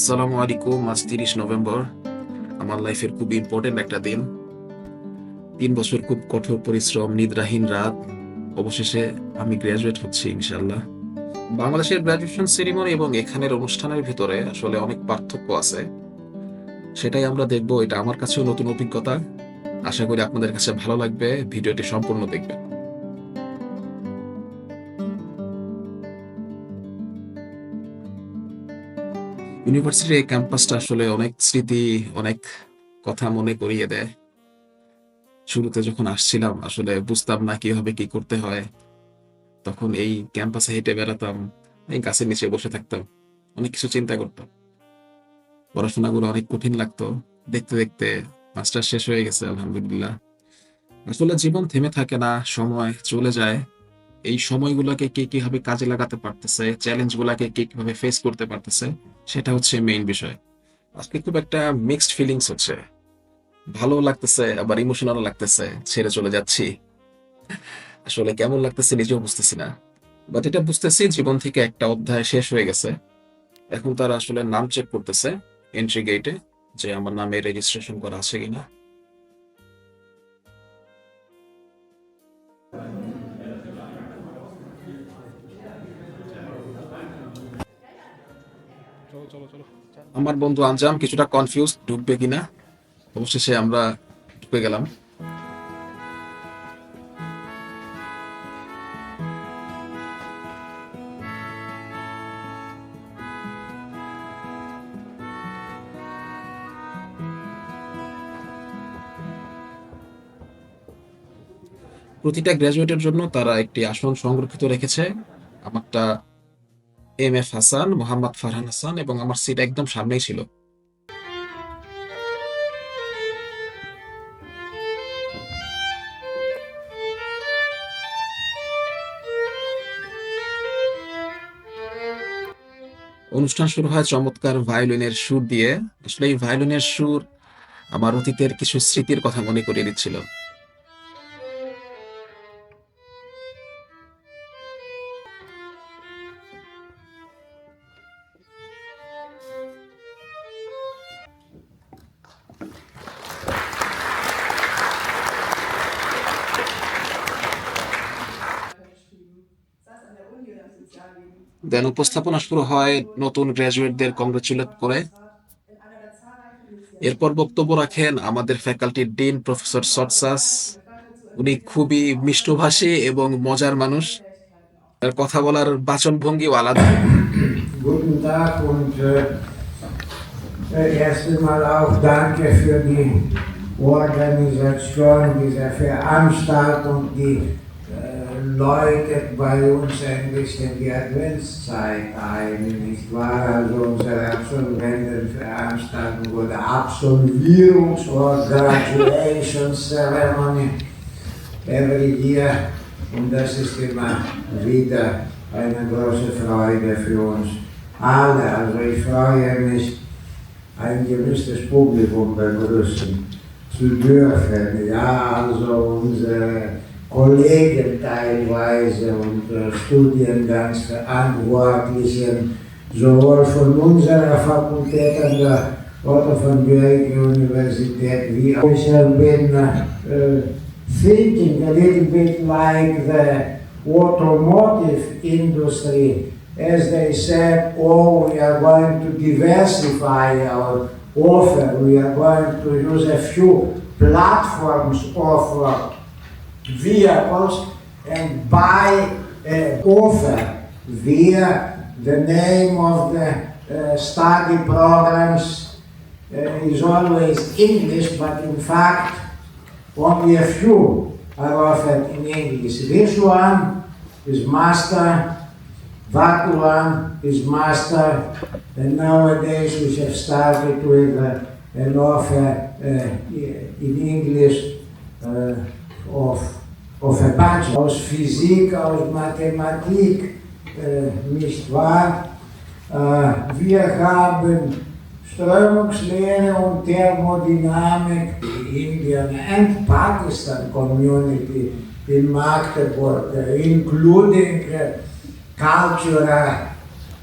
আসসালামু আলাইকুম, আজ তিরিশ নভেম্বর। আমার লাইফের খুব ইম্পর্টেন্ট একটা দিন। তিন বছর খুব কঠোর পরিশ্রম, নিদ্রাহীন রাত। অবশেষে আমি গ্রাজুয়েট হচ্ছি ইনশাল্লাহ বাংলাদেশের গ্রাজুয়েশন সেরিমনি এবং এখানের অনুষ্ঠানের ভিতরে আসলে অনেক পার্থক্য আছে। সেটাই আমরা দেখব, এটা আমার কাছেও নতুন অভিজ্ঞতা। আশা করি আপনাদের কাছে ভালো লাগবে, ভিডিওটি সম্পূর্ণ দেখবেন। ইউনিভার্সিটির এই ক্যাম্পাসটা আসলে অনেক স্মৃতি, অনেক কথা মনে করিয়ে দেয়। শুরুতে যখন আসছিলাম, আসলে বুঝতাম না কীভাবে কি করতে হয়। তখন এই ক্যাম্পাসে হেঁটে বেড়াতাম, এই গাছের নিচে বসে থাকতাম, অনেক কিছু চিন্তা করতাম। পড়াশোনাগুলো অনেক কঠিন লাগতো। দেখতে দেখতে মাস্টার শেষ হয়ে গেছে, আলহামদুলিল্লাহ। আসলে জীবন থেমে থাকে না, সময় চলে যায়। এই সময়গুলোকে কে কীভাবে কাজে লাগাতে পারতেছে চ্যালেঞ্জ গুলাকে কে কীভাবে ফেস করতে পারতেছে, সেটা হচ্ছে মেইন বিষয়। আজকে খুব একটা মিক্সড ফিলিংস হচ্ছে। ভালো লাগতেছে, আবার ইমোশনাল লাগতেছে, ছেড়ে চলে যাচ্ছি। আসলে কেমন লাগতেছে নিজেও বুঝতেছি না। বাট এটা বুঝতেছি, জীবন থেকে একটা অধ্যায় শেষ হয়ে গেছে। এখন তারা আসলে নাম চেক করতেছে এন্ট্রি গেটে যে আমার নামে রেজিস্ট্রেশন করা আছে কিনা। আমার বন্ধু আঞ্জাম কিছুটা কনফিউজ ঢুকবে কিনা? অবশেষে আমরা ঢুকে গেলাম। প্রতিটা গ্র্যাজুয়েটের জন্য তারা একটি আসন সংরক্ষিত রেখেছে। আমারটা এম এফ হাসান মোহাম্মদ ফারহান হাসান এবং আমার সিট একদম সামনেই ছিল। অনুষ্ঠান শুরু হয় চমৎকার ভায়োলিনের সুর দিয়ে। আসলে এই ভায়োলিনের সুর আমার অতীতের কিছু স্মৃতির কথা মনে করিয়ে দিচ্ছিল। দেন উপস্থাপনা শুরু হয় নতুন গ্রাজুয়েটদের কংগ্রেচুলেট করে। এরপর বক্তব্য রাখেন আমাদের ফ্যাকাল্টির ডিন প্রফেসর সটসাস উনি খুবই মিষ্টভাষী এবং মজার মানুষ। তার কথা বলার বাচন ভঙ্গি আলাদা läutet bei uns ein bisschen die Adventszeit ein, nicht wahr? Also unsere Absolventenveranstaltung oder Absolvierungs- oder Graduation Ceremony every year und das ist immer wieder eine große Freude für uns alle. Also ich freue mich, ein gewisses Publikum begrüßen zu dürfen. Ja, also unsere Kollegen teilweise und äh, Studiengangsverantwortlichen, sowohl von unserer Fakultät an der Otto von Guericke Universität wie auch ich bin äh, thinking a little bit like the automotive industry. As they said, oh, we are going to diversify our offer, we are going to use a few platforms of uh, vehicles and buy an offer via the name of the uh, study programs uh, is always English, but in fact, only a few are offered in English. This one is master, that one is master, and nowadays we have started with uh, an offer uh, in English uh, of, of a bunch aus Physik, aus Mathematik, äh, nicht wahr? Äh, wir haben Strömungslehre und Thermodynamik, die Indian and Pakistan community in Magdeburg, including uh, cultural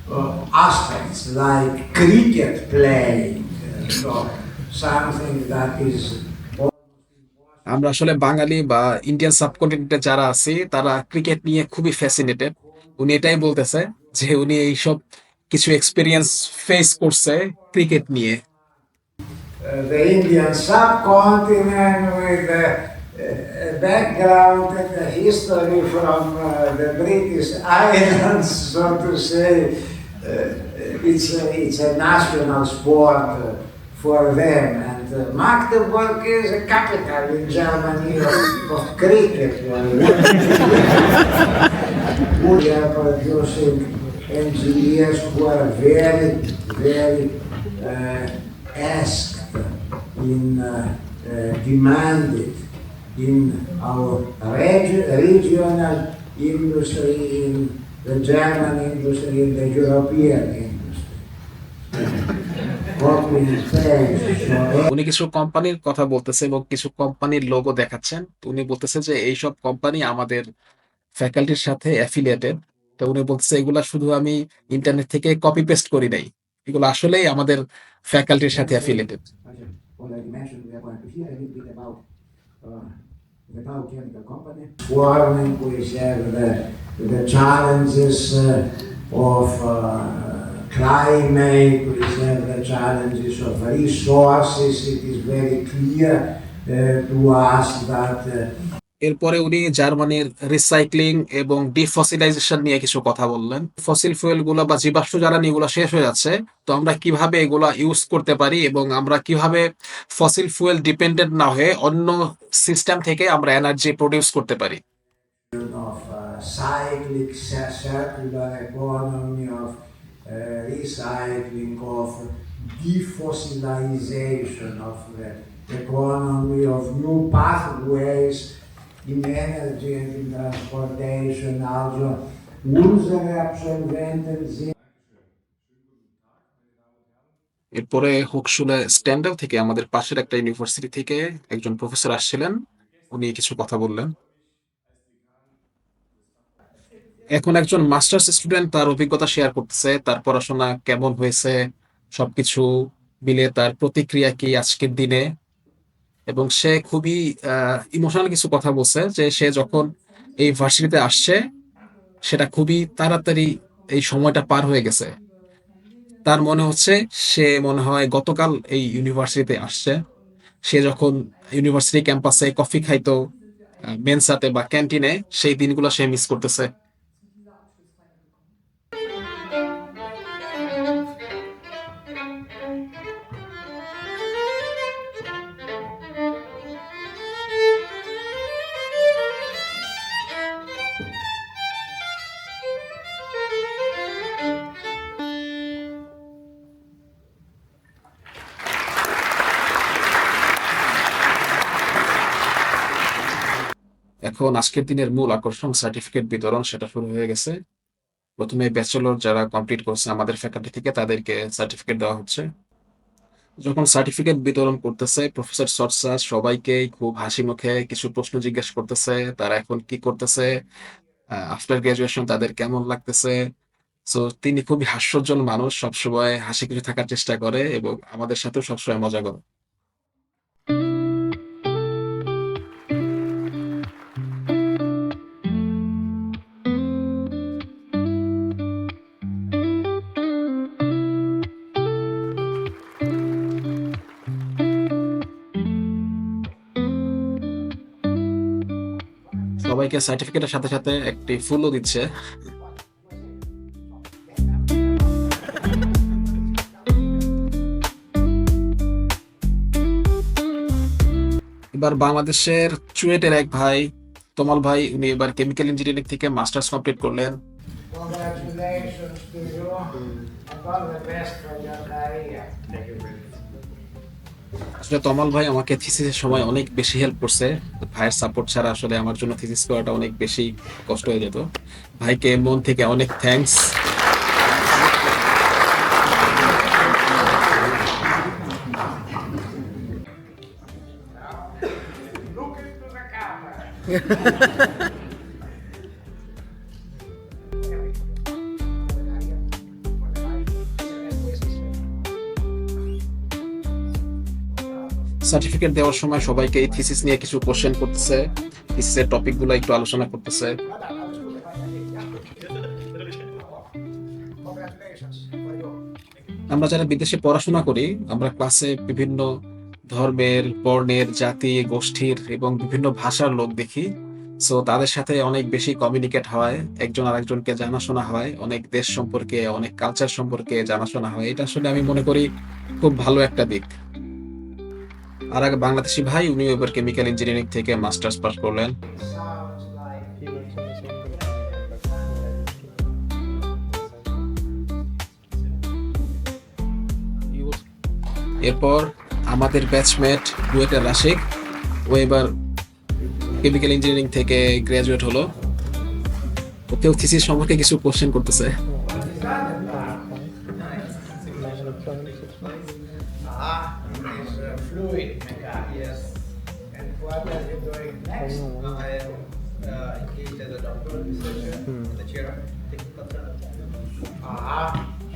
uh, aspects like cricket playing, uh, so something that is আমরা আসলে বাঙালি বা Indian সাবকন্টিনেন্টে যারা আছি তারা cricket নিয়ে খুবই fascinated উনি এটাই বলতেছে যে উনি এইসব কিছু এক্সপিরিয়েন্স ফেস করছে ক্রিকেট নিয়ে uh, the Indian subcontinent with a background and a history from uh, the British Islands, so to say. Uh, it's, a, it's a national sport uh, for them. And uh, Magdeburg is a capital in Germany of, of cricket. we are producing engineers who are very, very uh, asked in uh, uh, demanded in our reg- regional industry, in the German industry, in the European উনি কিছু কোম্পানির কথা বলতেছে এবং কিছু কোম্পানির logo দেখাচ্ছেন। উনি বলতেছে যে এইসব কোম্পানি আমাদের ফ্যাকাল্টির সাথে অ্যাফিলিয়েটেড তো উনি বলতেছে এগুলা শুধু আমি ইন্টারনেট থেকে কপি পেস্ট করি নাই। এগুলো আসলেই আমাদের ফ্যাকাল্টির সাথে affiliated we uh, the Dow Company. Warning, we have the, the challenges uh, of uh, climate, have the challenges of resources. It is very clear uh, to us that uh, এরপরে উনি জার্মানির রিসাইক্লিং এবং ডিফসিলাইজেশন নিয়ে কিছু কথা বললেন। Fossil ফুয়েলগুলো বা জীবাশ্ম জ্বালানি এগুলো শেষ হয়ে যাচ্ছে। তো আমরা কীভাবে এগুলা ইউজ করতে পারি এবং আমরা কীভাবে ফসিল ফুয়েল ডিপেন্ডেন্ট না হয়ে অন্য সিস্টেম থেকে আমরা এনার্জি প্রডিউস করতে পারি? Of uh, cyclic circular economy, of recycling, of defossilization of the economy, of new pathways in energy and in transportation, also sind এরপরে হোকশুলে স্ট্যান্ডাল থেকে আমাদের পাশের একটা ইউনিভার্সিটি থেকে একজন প্রফেসর আসছিলেন উনি কিছু কথা বললেন এখন একজন মাস্টার্স স্টুডেন্ট তার অভিজ্ঞতা শেয়ার করতেছে, তার পড়াশোনা কেমন হয়েছে, সবকিছু মিলে তার প্রতিক্রিয়া কি আজকের দিনে? এবং সে খুবই ইমোশনাল কিছু কথা বলছে যে সে যখন এই ভার্সিটিতে আসছে, সেটা খুবই তাড়াতাড়ি এই সময়টা পার হয়ে গেছে। তার মনে হচ্ছে সে মনে হয় গতকাল এই ইউনিভার্সিটিতে আসছে। সে যখন ইউনিভার্সিটি ক্যাম্পাসে কফি খাইতো মেনসাতে বা ক্যান্টিনে সেই দিনগুলো সে মিস করতেছে। এখন আজকের দিনের মূল আকর্ষণ সার্টিফিকেট বিতরণ সেটা শুরু হয়ে গেছে। প্রথমে ব্যাচেলর যারা কমপ্লিট করছে আমাদের ফ্যাকাল্টি থেকে তাদেরকে সার্টিফিকেট দেওয়া হচ্ছে। যখন সার্টিফিকেট বিতরণ করতেছে প্রফেসর সরসা সবাইকে খুব হাসি মুখে কিছু প্রশ্ন জিজ্ঞেস করতেছে, তারা এখন কি করতেছে আফটার গ্রাজুয়েশন তাদের কেমন লাগতেছে। সো তিনি খুবই হাস্যোজ্জ্বল মানুষ, সবসময় হাসি খুশি থাকার চেষ্টা করে এবং আমাদের সাথেও সবসময় মজা করে। সবাইকে সার্টিফিকেটের সাথে সাথে একটি ফুলও দিচ্ছে। এবার বাংলাদেশের চুয়েটের এক ভাই তমাল ভাই উনি এবার কেমিক্যাল ইঞ্জিনিয়ারিং থেকে মাস্টার্স কমপ্লিট করলেন। আসলে তমাল ভাই আমাকে থিসিসের সময় অনেক বেশি হেল্প করছে। ভাইয়ের সাপোর্ট ছাড়া আসলে আমার জন্য থিসিস করাটা অনেক বেশি কষ্ট হয়ে যেত। ভাইকে মন থেকে অনেক thanks Look into the camera. Certificate দেওয়ার সময় সবাইকে এই থিসিস নিয়ে কিছু কোশ্চেন করতেছে। থিসিসের টপিকগুলো একটু আলোচনা করতেছে। আমরা যারা বিদেশে পড়াশোনা করি, আমরা ক্লাসে বিভিন্ন ধর্মের, বর্ণের, জাতি, গোষ্ঠীর এবং বিভিন্ন ভাষার লোক দেখি। সো তাদের সাথে অনেক বেশি কমিউনিকেট হয়, একজন আরেকজনকে জানাশোনা হয়, অনেক দেশ সম্পর্কে, অনেক কালচার সম্পর্কে জানাশোনা হয়। এটা আসলে আমি মনে করি খুব ভালো একটা দিক। আর এক বাংলাদেশি ভাই উনি এবার কেমিক্যাল ইঞ্জিনিয়ারিং থেকে মাস্টার্স পাস করলেন। এরপর আমাদের ব্যাচমেট বুয়েটের রাশিক, ও এবার কেমিক্যাল ইঞ্জিনিয়ারিং থেকে গ্রাজুয়েট হলো। ওকেও থিসিস সম্পর্কে কিছু কোশ্চেন করতেছে।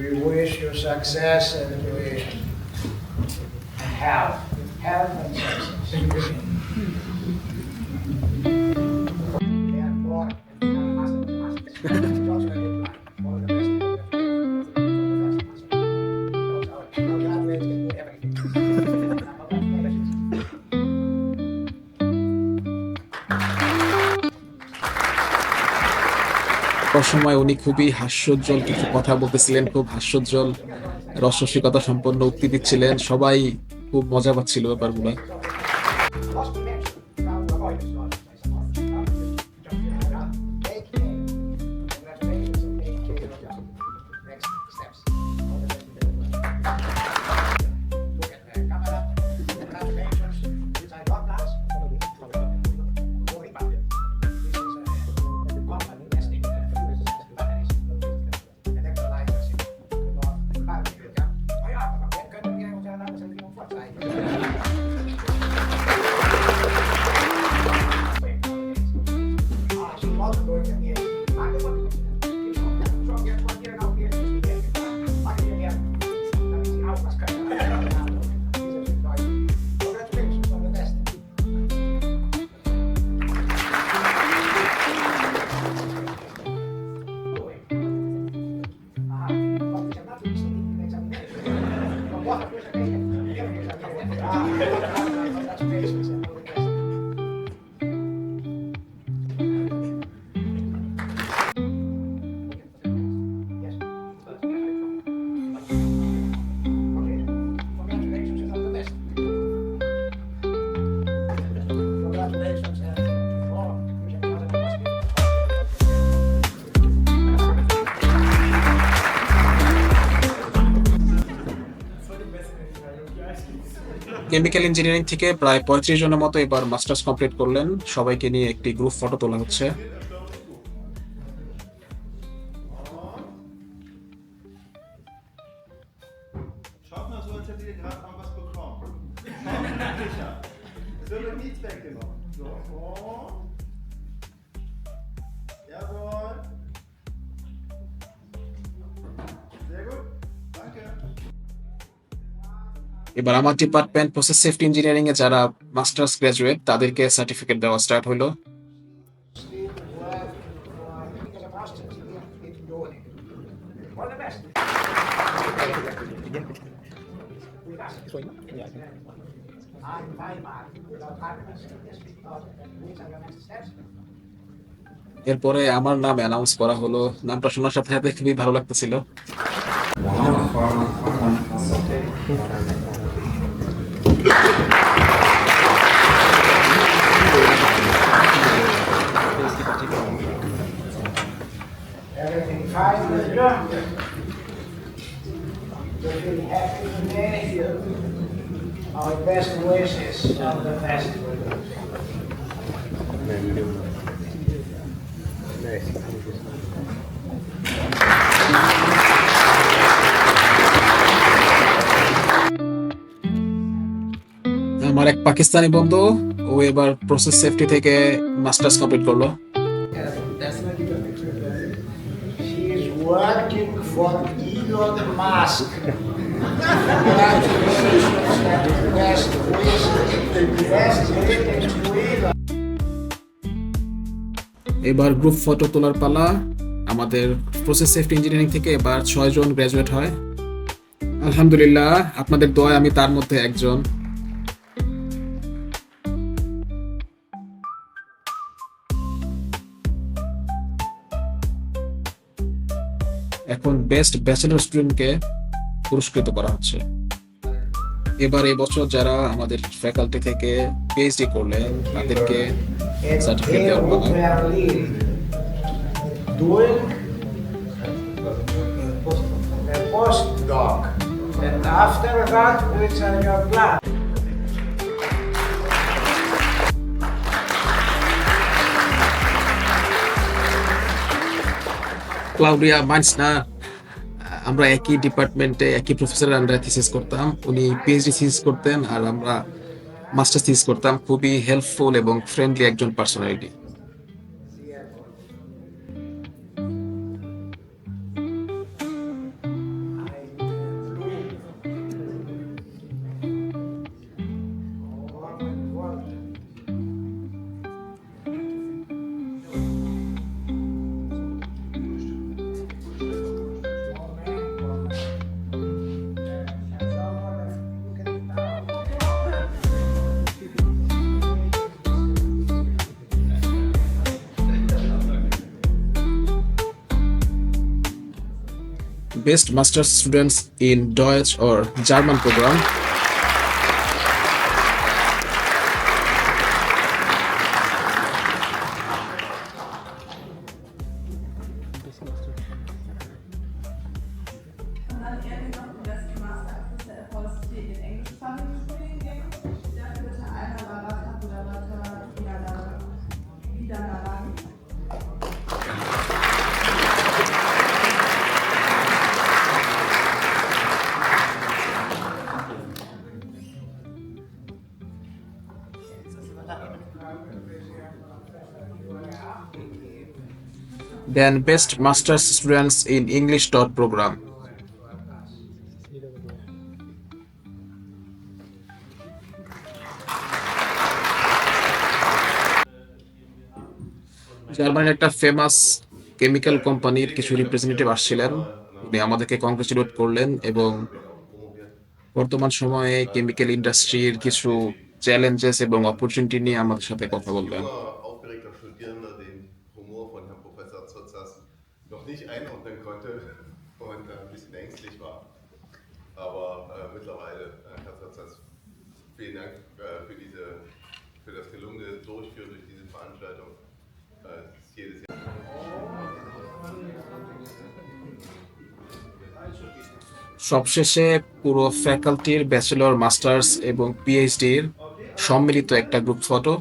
We wish you success and we health and success. সময় উনি খুবই হাস্যোজ্জ্বল কিছু কথা বলতেছিলেন, খুব হাস্যোজ্জ্বল রসরসিকতা সম্পন্ন উক্তি দিচ্ছিলেন। সবাই খুব মজা পাচ্ছিল ব্যাপারগুলো। কেমিক্যাল ইঞ্জিনিয়ারিং থেকে প্রায় পঁয়ত্রিশ জনের মতো এবার মাস্টার্স কমপ্লিট করলেন। সবাইকে নিয়ে একটি গ্রুপ ফটো তোলা হচ্ছে। এবার আমার ডিপার্টমেন্ট প্রসেস সেফটি ইঞ্জিনিয়ারিং এ যারা মাস্টার্স গ্রাজুয়েট তাদেরকে সার্টিফিকেট দেওয়া স্টার্ট হলো এরপরে আমার নাম অ্যানাউন্স করা হলো। নামটা শোনার সাথে সাথে খুবই ভালো লাগতেছিল। Fine with you? You feel happy today? Our best wishes for the festival. আমার এক পাকিস্তানি বন্ধু ও এবার প্রসেস সেফটি থেকে মাস্টার্স কমপ্লিট করল working for Elon Musk. Congratulations and best wishes. Best greetings to Elon. এবার গ্রুপ ফটো তোলার পালা আমাদের প্রসেস সেফটি ইঞ্জিনিয়ারিং থেকে এবার ছয় জন গ্রাজুয়েট হয় আলহামদুলিল্লাহ আপনাদের দোয়ায় আমি তার মধ্যে একজন এখন বেস্ট ব্যাচেলার স্টুডেন্টকে পুরস্কৃত করা হচ্ছে। এবার এবছর যারা আমাদের ফ্যাকাল্টি থেকে পিএইচডি করলে তাদেরকে সার্টিফিকেট দেওয়া হবে dual post doc and after that which are your plan Claudia mines না আমরা একই ডিপার্টমেন্টে একই প্রফেসরের আন্ডারে থিসিস করতাম। উনি পিএইচডি থিসিস করতেন আর আমরা মাস্টার্স থিসিস করতাম। খুবই হেল্পফুল এবং ফ্রেন্ডলি একজন personality Best master's students in Deutsch or German program. Then best master's students in English dot program. জার্মানির একটা ফেমাস কেমিক্যাল কোম্পানির কিছু রিপ্রেজেন্টেটিভ আসছিলেন উনি আমাদেরকে কংগ্রেচুলেট করলেন এবং বর্তমান সময়ে কেমিক্যাল ইন্ডাস্ট্রির কিছু চ্যালেঞ্জেস এবং অপরচুনিটি নিয়ে আমাদের সাথে কথা বললেন vielen Dank äh, für, diese, für das gelungene Durchführen durch diese Veranstaltung. Äh, jedes Jahr. সবশেষে পুরো ফ্যাকাল্টির ব্যাচেলর মাস্টার্স এবং পিএইচডির সম্মিলিত একটা গ্রুপ ফটো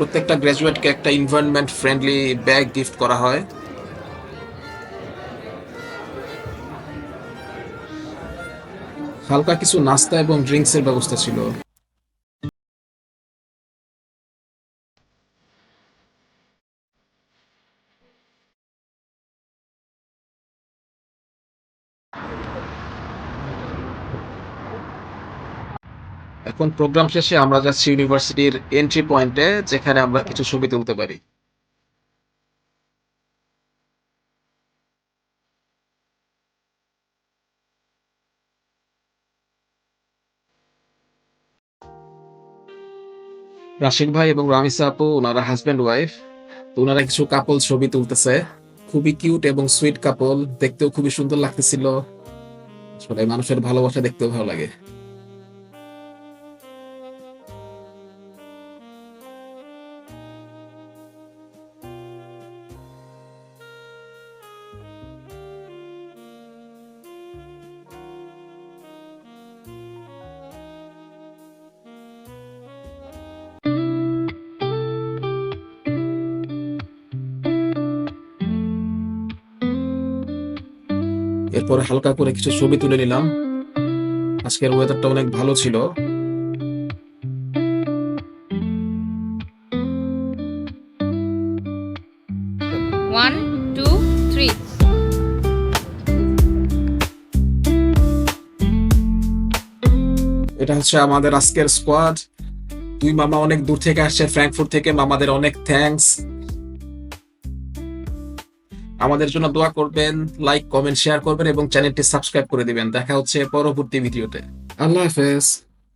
প্রত্যেকটা গ্র্যাজুয়েটকে একটা এনভায়রনমেন্ট ফ্রেন্ডলি ব্যাগ গিফট করা হয়। হালকা কিছু নাস্তা এবং ড্রিঙ্কসের ব্যবস্থা ছিল। এখন প্রোগ্রাম শেষে আমরা যাচ্ছি ইউনিভার্সিটির এন্ট্রি পয়েন্টে যেখানে আমরা কিছু ছবি তুলতে পারি। রাশিক ভাই এবং রামিসা আপু, ওনারা হাজব্যান্ড ওয়াইফ তো ওনারা কিছু কাপল ছবি তুলতেছে। খুবই কিউট এবং সুইট কাপল দেখতেও খুবই সুন্দর লাগতেছিল। আসলে মানুষের ভালোবাসা দেখতেও ভালো লাগে। এরপরে হালকা করে কিছু ছবি তুলে নিলাম। আজকের ওয়েদারটা অনেক ভালো ছিল। ওয়ান টু থ্রি এটা হচ্ছে আমাদের আজকের স্কোয়াড দুই মামা অনেক দূর থেকে আসছে ফ্র্যাঙ্কফুট থেকে। মামাদের অনেক থ্যাঙ্কস আমাদের জন্য দোয়া করবেন লাইক কমেন্ট শেয়ার করবেন এবং চ্যানেলটি সাবস্ক্রাইব করে দিবেন। দেখা হচ্ছে পরবর্তী ভিডিওতে। আল্লাহ হাফেজ।